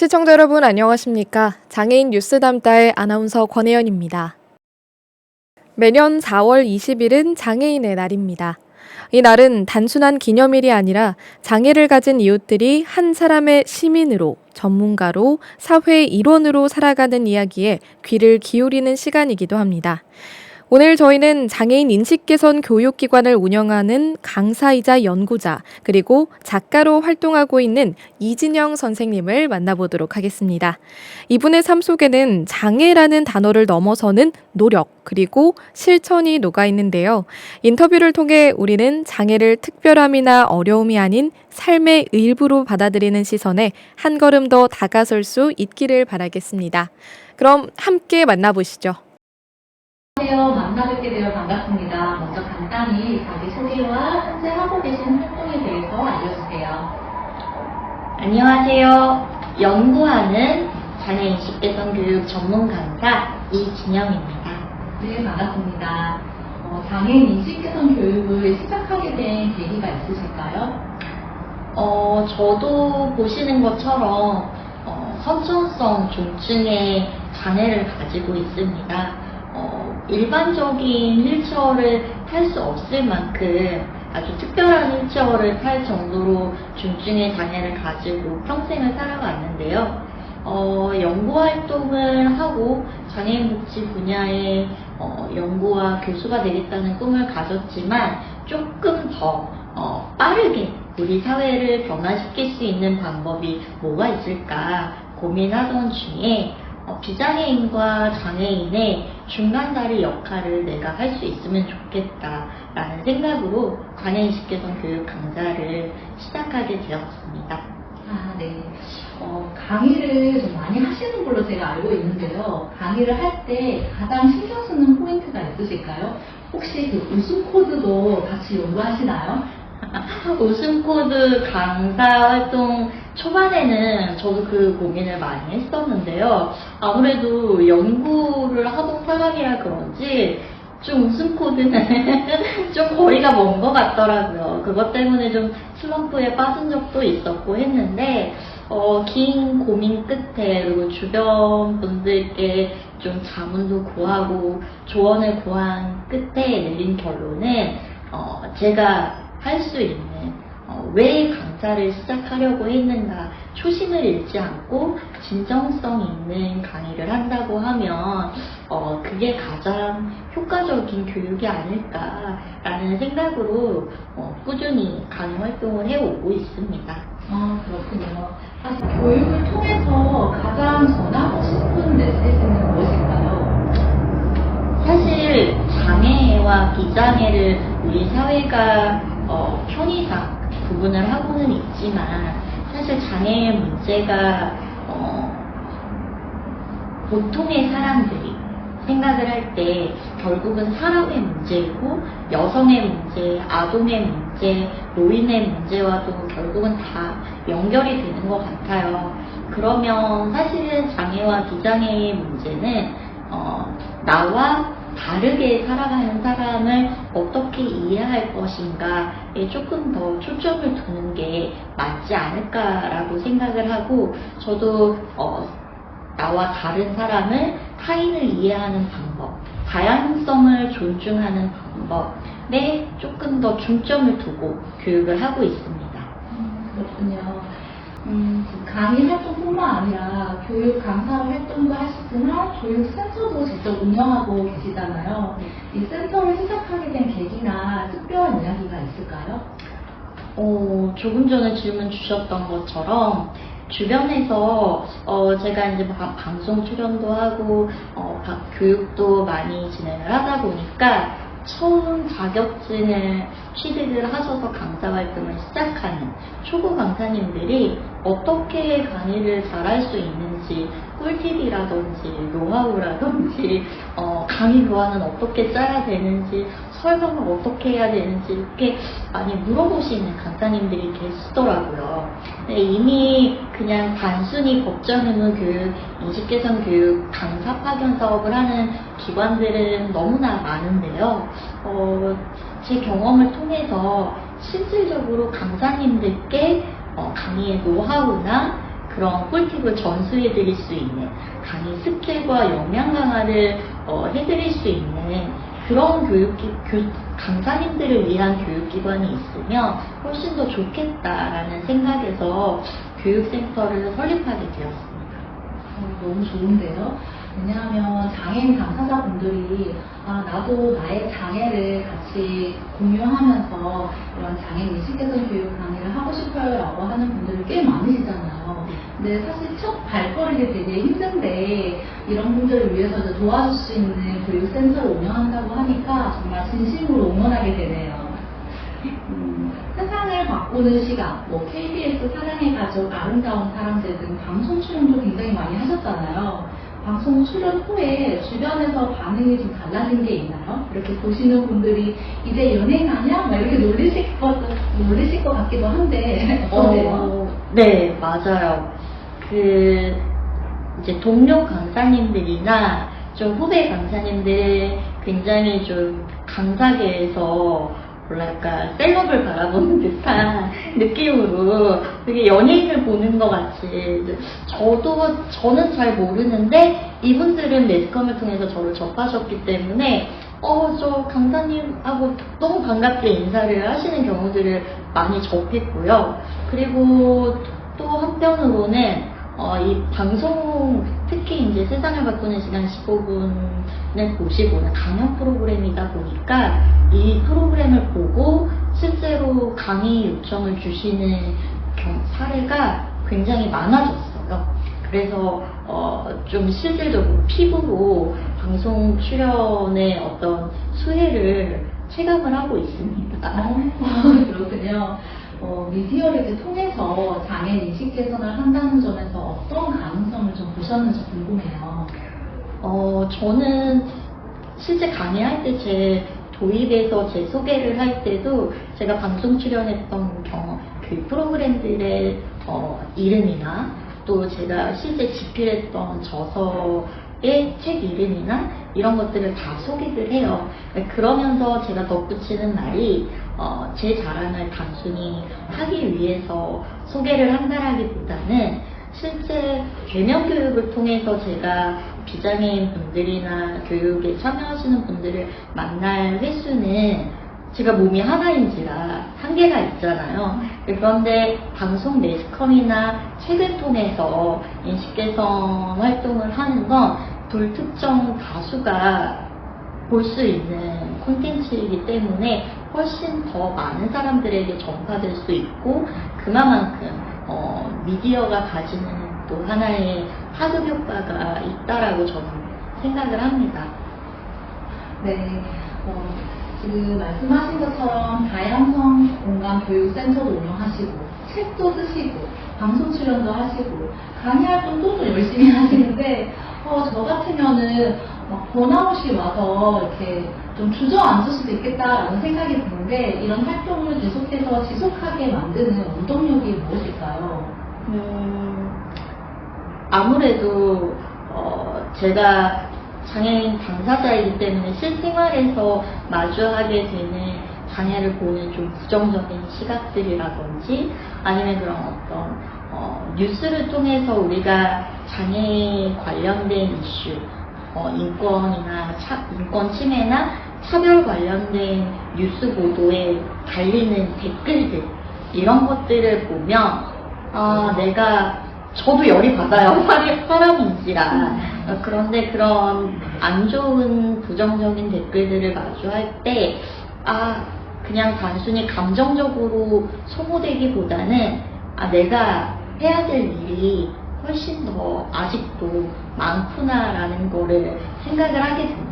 시청자 여러분 안녕하십니까? 장애인 뉴스 담다의 아나운서 권혜연입니다. 매년 4월 20일은 장애인의 날입니다. 이 날은 단순한 기념일이 아니라 장애를 가진 이웃들이 한 사람의 시민으로, 전문가로, 사회의 일원으로 살아가는 이야기에 귀를 기울이는 시간이기도 합니다. 오늘 저희는 장애인 인식 개선 교육 기관을 운영하는 강사이자 연구자, 그리고 작가로 활동하고 있는 이진영 선생님을 만나보도록 하겠습니다. 이분의 삶 속에는 장애라는 단어를 넘어서는 노력, 그리고 실천이 녹아 있는데요. 인터뷰를 통해 우리는 장애를 특별함이나 어려움이 아닌 삶의 일부로 받아들이는 시선에 한 걸음 더 다가설 수 있기를 바라겠습니다. 그럼 함께 만나보시죠. 안녕하세요. 만나뵙게 되어 반갑습니다. 먼저 간단히 자기소개와 현재 하고 계신 활동에 대해서 알려주세요. 안녕하세요. 연구하는 장애인 식 개선 교육 전문 강사 이진영입니다. 네, 반갑습니다. 어, 장애인 인식 개선 교육을 시작하게 된 계기가 있으실까요? 어, 저도 보시는 것처럼 어, 선천성 중증의 장애를 가지고 있습니다. 어, 일반적인 휠체어를 탈 수 없을 만큼 아주 특별한 휠체어를 탈 정도로 중증의 장애를 가지고 평생을 살아왔는데요. 어, 연구 활동을 하고 장애인 복지 분야의 어, 연구와 교수가 되겠다는 꿈을 가졌지만 조금 더 어, 빠르게 우리 사회를 변화시킬 수 있는 방법이 뭐가 있을까 고민하던 중에 어, 비장애인과 장애인의 중간다리 역할을 내가 할 수 있으면 좋겠다라는 생각으로 장애인 식 개선 교육 강좌를 시작하게 되었습니다. 아, 네. 어, 강의를 좀 많이 하시는 걸로 제가 알고 있는데요. 강의를 할 때 가장 신경 쓰는 포인트가 있으실까요? 혹시 그 웃음 코드도 같이 연구하시나요? 웃음 코드 강사 활동 초반에는 저도 그 고민을 많이 했었는데요. 아무래도 연구를 하던 사람이라 그런지 좀 웃음 코드는 좀 거리가 먼 것 같더라고요. 그것 때문에 좀 슬럼프에 빠진 적도 있었고 했는데, 어, 긴 고민 끝에, 그리고 주변 분들께 좀 자문도 구하고 조언을 구한 끝에 내린 결론은, 어, 제가 할 수 있는 어, 왜 강사를 시작하려고 했는가 초심을 잃지 않고 진정성 있는 강의를 한다고 하면 어, 그게 가장 효과적인 교육이 아닐까라는 생각으로 어, 꾸준히 강의 활동을 해오고 있습니다. 아, 그렇군요. 사실 교육을 통해서 가장 전하고 싶은 메시지는 무엇일까요? 사실 장애와 비장애를 우리 사회가 어, 편의상 구분을 하고는 있지만 사실 장애의 문제가 어, 보통의 사람들이 생각을 할 때 결국은 사람의 문제이고 여성의 문제, 아동의 문제, 노인의 문제와도 결국은 다 연결이 되는 것 같아요. 그러면 사실은 장애와 비장애의 문제는 어, 나와 다르게 살아가는 사람을 어떻게 이해할 것인가에 조금 더 초점을 두는 게 맞지 않을까라고 생각을 하고 저도 어, 나와 다른 사람을 타인을 이해하는 방법, 다양성을 존중하는 방법에 조금 더 중점을 두고 교육을 하고 있습니다. 음, 그렇군요. 음, 강의 활동뿐만 아니라 교육 강사 활동도 하시지만 교육 센터도 직접 운영하고 계시잖아요. 이 센터를 시작하게 된 계기나 특별한 이야기가 있을까요? 어, 조금 전에 질문 주셨던 것처럼 주변에서 어, 제가 이제 바- 방송 출연도 하고 어, 바- 교육도 많이 진행을 하다 보니까 처음 자격증을 취득을 하셔서 강사 활동을 시작하는 초보 강사님들이 어떻게 강의를 잘할 수 있는지 꿀팁이라든지 노하우라든지 어, 강의 교환은 어떻게 짜야 되는지 설명을 어떻게 해야 되는지 이렇게 많이 물어보시는 강사님들이 계시더라고요. 이미 그냥 단순히 법정의무 교육, 인식개선 교육, 강사 파견 사업을 하는 기관들은 너무나 많은데요. 어, 제 경험을 통해서 실질적으로 강사님들께 어, 강의의 노하우나 그 그런 꿀팁을 전수해 드릴 수 있는 강의 스킬과 역량 강화를 어, 해드릴 수 있는 그런 교육기, 교, 강사님들을 위한 교육기관이 있으면 훨씬 더 좋겠다라는 생각에서 교육센터를 설립하게 되었습니다. 어, 너무 좋은데요. 왜냐하면 장애인 당사자분들이 아, 나도 나의 장애를 같이 공유하면서 이런 장애인 인식개선 교육 강의를 하고 싶어요 라고 하는 분들이 꽤 많으시잖아요. 근데 사실 첫 발걸음이 되게 힘든데 이런 분들을 위해서 이제 도와줄 수 있는 교육센터를 운영한다고 하니까 정말 진심으로 응원하게 되네요. 음, 세상을 바꾸는 시간, 뭐 KBS 사랑의 가족, 아름다운 사람들 등 방송 출연도 굉장히 많이 하셨잖아요. 출연 후에 주변에서 반응이 좀 달라진 게 있나요? 이렇게 보시는 분들이 이제 연예인하냐? 막 이렇게 놀리실 것, 놀리실 것 같기도 한데? 어, 네, 맞아요. 그, 이제 동료 강사님들이나 좀 후배 강사님들 굉장히 좀 강사계에서 뭐랄까, 셀럽을 바라보는 듯한 느낌으로 되게 연예인을 보는 것 같이. 저도, 저는 잘 모르는데 이분들은 매스컴을 통해서 저를 접하셨기 때문에 어, 저 강사님하고 너무 반갑게 인사를 하시는 경우들을 많이 접했고요. 그리고 또 한편으로는 어, 이 방송, 특히 이제 세상을 바꾸는 시간 15분을 보시고는 강연 프로그램이다 보니까 이 프로그램을 보고 실제로 강의 요청을 주시는 경- 사례가 굉장히 많아졌어요. 그래서 어, 좀 실질적으로 피부로 방송 출연의 어떤 수혜를 체감을 하고 있습니다. 아, 그렇군요. 어, 미디어를 통해서 장애인 인식 개선을 한다는 점에서 어떤 가능성을 좀 보셨는지 궁금해요. 어, 저는 실제 강의할 때 제 도입에서 제 소개를 할 때도 제가 방송 출연했던 경험, 그 프로그램들의 어, 이름이나 또 제가 실제 집필했던 저서의 책 이름이나 이런 것들을 다 소개를 해요. 그러면서 제가 덧붙이는 말이 어, 제 자랑을 단순히 하기 위해서 소개를 한다라기보다는 실제 개명 교육을 통해서 제가 비장애인 분들이나 교육에 참여하시는 분들을 만날 횟수는 제가 몸이 하나인지라 한계가 있잖아요. 그런데 방송 매스컴이나 책을 통해서 인식 개선 활동을 하는 건 불특정 다수가 볼 수 있는 콘텐츠이기 때문에 훨씬 더 많은 사람들에게 전파될 수 있고 그만큼 어, 미디어가 가지는 또 하나의 파급 효과가 있다라고 저는 생각을 합니다. 네, 어, 지금 말씀하신 것처럼 다양성 공간 교육센터도 운영하시고, 책도 쓰시고, 방송 출연도 하시고, 강의 활동도 좀 열심히 하시는데, 어, 저 같으면은 막 번아웃이 와서 이렇게 좀 주저앉을 수도 있겠다라는 생각이 드는데, 이런 활동을 계속해서 지속하게 만드는 원동력이 무엇일까요? 음, 아무래도 어, 제가 장애인 당사자이기 때문에 실생활에서 마주하게 되는 장애를 보는 좀 부정적인 시각들이라든지 아니면 그런 어떤 어, 뉴스를 통해서 우리가 장애 관련된 이슈, 어, 인권이나 차- 인권 침해나 차별 관련된 뉴스 보도에 달리는 댓글들 이런 것들을 보면 아 내가 저도 열이 받아요. 사람- 사람인지라. 어, 그런데 그런 안 좋은 부정적인 댓글들을 마주할 때 아 그냥 단순히 감정적으로 소모되기보다는 아 내가 해야 될 일이 훨씬 더 아직도 많구나라는 거를 생각을 하게 됩니다.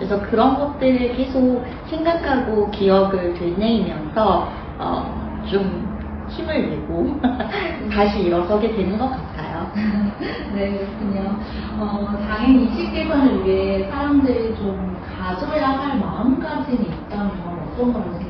그래서 그런 것들을 계속 생각하고 기억을 되뇌이면서 어, 좀 힘을 내고 다시 일어서게 되는 것 같아요. 네, 그렇군요. 어, 장애인 인식 개선을 위해 사람들이 좀 가져야 할 마음가짐이 있다면 어떤 거라고 생각하세요?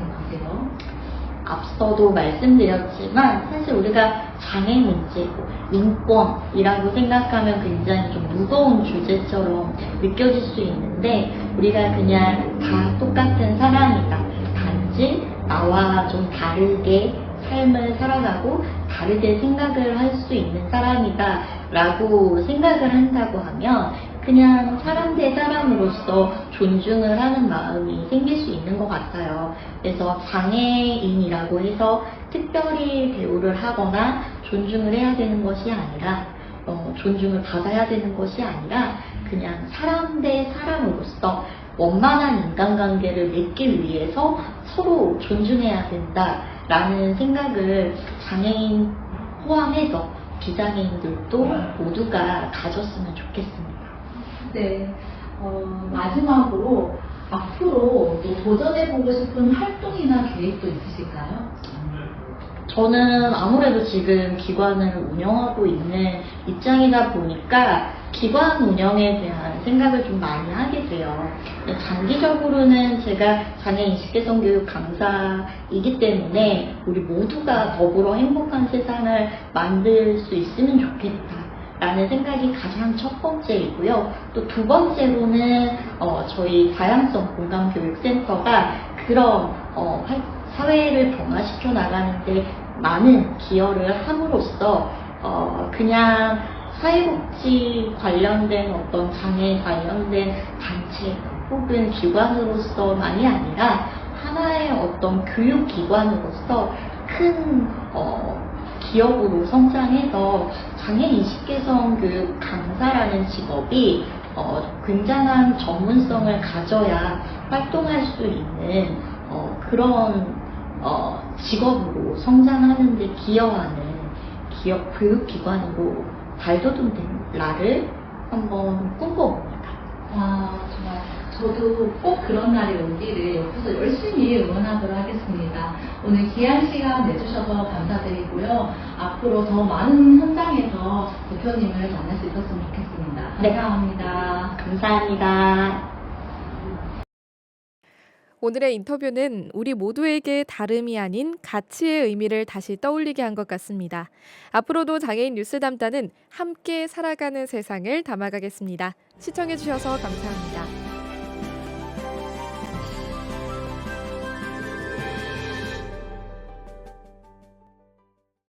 앞서도 말씀드렸지만 사실 우리가 장애 문제고 인권이라고 생각하면 굉장히 좀 무거운 주제처럼 느껴질 수 있는데 우리가 그냥 다 똑같은 사람이다. 단지 나와 좀 다르게 삶을 살아가고 다르게 생각을 할 수 있는 사람이다 라고 생각을 한다고 하면 그냥 사람 대 사람으로서 존중을 하는 마음이 생길 수 있는 것 같아요. 그래서 장애인이라고 해서 특별히 대우를 하거나 존중을 해야 되는 것이 아니라 어, 존중을 받아야 되는 것이 아니라 그냥 사람 대 사람으로서 원만한 인간관계를 맺기 위해서 서로 존중해야 된다라는 생각을 장애인 포함해서 비장애인들도 모두가 가졌으면 좋겠습니다. 네. 어, 마지막으로 앞으로 또 도전해보고 싶은 활동이나 계획도 있으실까요? 저는 아무래도 지금 기관을 운영하고 있는 입장이다 보니까 기관 운영에 대한 생각을 좀 많이 하게 돼요. 장기적으로는 제가 장애인 식개성 교육 강사이기 때문에 우리 모두가 더불어 행복한 세상을 만들 수 있으면 좋겠다. 라는 생각이 가장 첫 번째이고요. 또 두 번째로는 어, 저희 다양성 공감교육센터가 그런 어, 활- 사회를 변화시켜 나가는데 많은 기여를 함으로써 어, 그냥 사회복지 관련된 어떤 장애 관련된 단체 혹은 기관으로서만이 아니라 하나의 어떤 교육기관으로서 큰 어, 기업으로 성장해서 장애인 식개성 교육 강사라는 직업이 어, 굉장한 전문성을 가져야 활동할 수 있는 어, 그런 어, 직업으로 성장하는 데 기여하는 기업 교육기관으로 발돋움된 날을 한번 꿈꿔봅니다. 와, 정말 저도 꼭 그런 날이 오기를 옆에서 열심히 응원하도록 하겠습니다. 오늘 귀한 시간 내주셔서 감사드리고요. 앞으로 더 많은 현장에서 대표님을 만날 수 있었으면 좋겠습니다. 네. 감사합니다. 감사합니다. 오늘의 인터뷰는 우리 모두에게 다름이 아닌 가치의 의미를 다시 떠올리게 한 것 같습니다. 앞으로도 장애인 뉴스 담다는 함께 살아가는 세상을 담아가겠습니다. 시청해주셔서 감사합니다.